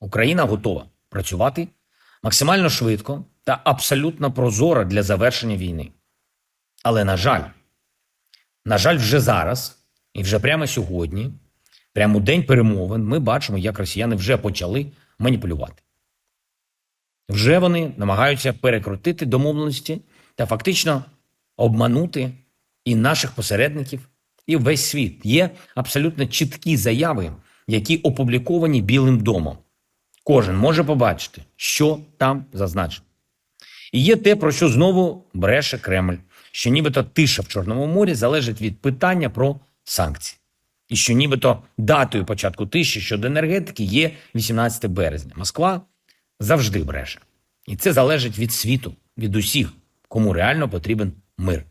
Україна готова працювати максимально швидко та абсолютно прозоро для завершення війни. Але, на жаль, на жаль, вже зараз і вже прямо сьогодні, прямо у день перемовин, ми бачимо, як росіяни вже почали маніпулювати. Вже вони намагаються перекрутити домовленості та фактично обманути і наших посередників, і весь світ. Є абсолютно чіткі заяви, які опубліковані Білим домом. Кожен може побачити, що там зазначено. І є те, про що знову бреше Кремль, що нібито тиша в Чорному морі залежить від питання про санкції. І що нібито датою початку тиші щодо енергетики є 18 березня. Москва завжди бреше. І це залежить від світу, від усіх, кому реально потрібен мир.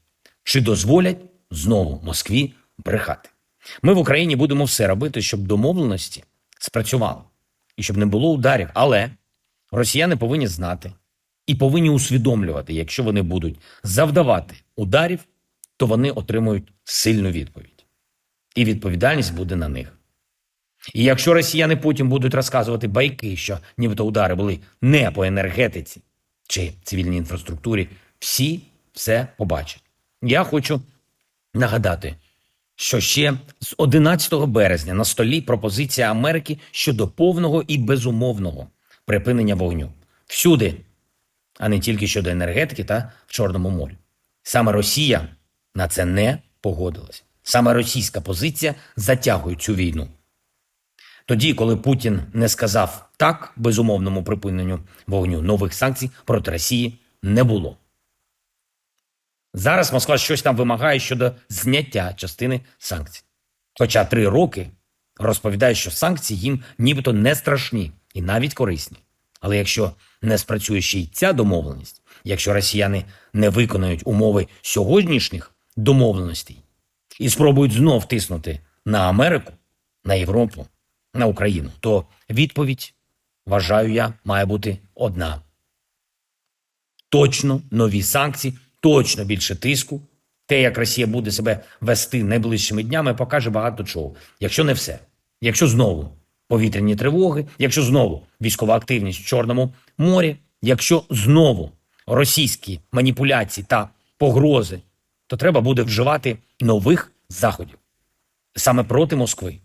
Чи дозволять знову Москві брехати? Ми в Україні будемо все робити, щоб домовленості спрацювали і щоб не було ударів. Але росіяни повинні знати і повинні усвідомлювати, якщо вони будуть завдавати ударів, то вони отримують сильну відповідь. І відповідальність буде на них. І якщо росіяни потім будуть розказувати байки, що нібито удари були не по енергетиці чи цивільній інфраструктурі, всі все побачать. Я хочу нагадати, що ще з 11 березня на столі пропозиція Америки щодо повного і безумовного припинення вогню всюди, а не тільки щодо енергетики та в Чорному морі. Саме Росія на це не погодилась. Саме російська позиція затягує цю війну. Тоді, коли Путін не сказав так безумовному припиненню вогню, нових санкцій проти Росії не було. Зараз Москва щось там вимагає щодо зняття частини санкцій. Хоча три роки розповідає, що санкції їм нібито не страшні і навіть корисні. Але якщо не спрацює ще й ця домовленість, якщо росіяни не виконають умови сьогоднішніх домовленостей і спробують знов тиснути на Америку, на Європу, на Україну, то відповідь, вважаю я, має бути одна: точно нові санкції, точно більше тиску. Те, як Росія буде себе вести найближчими днями, покаже багато чого. Якщо не все, якщо знову повітряні тривоги, якщо знову військова активність в Чорному морі, якщо знову російські маніпуляції та погрози, то треба буде вживати нових заходів саме проти Москви,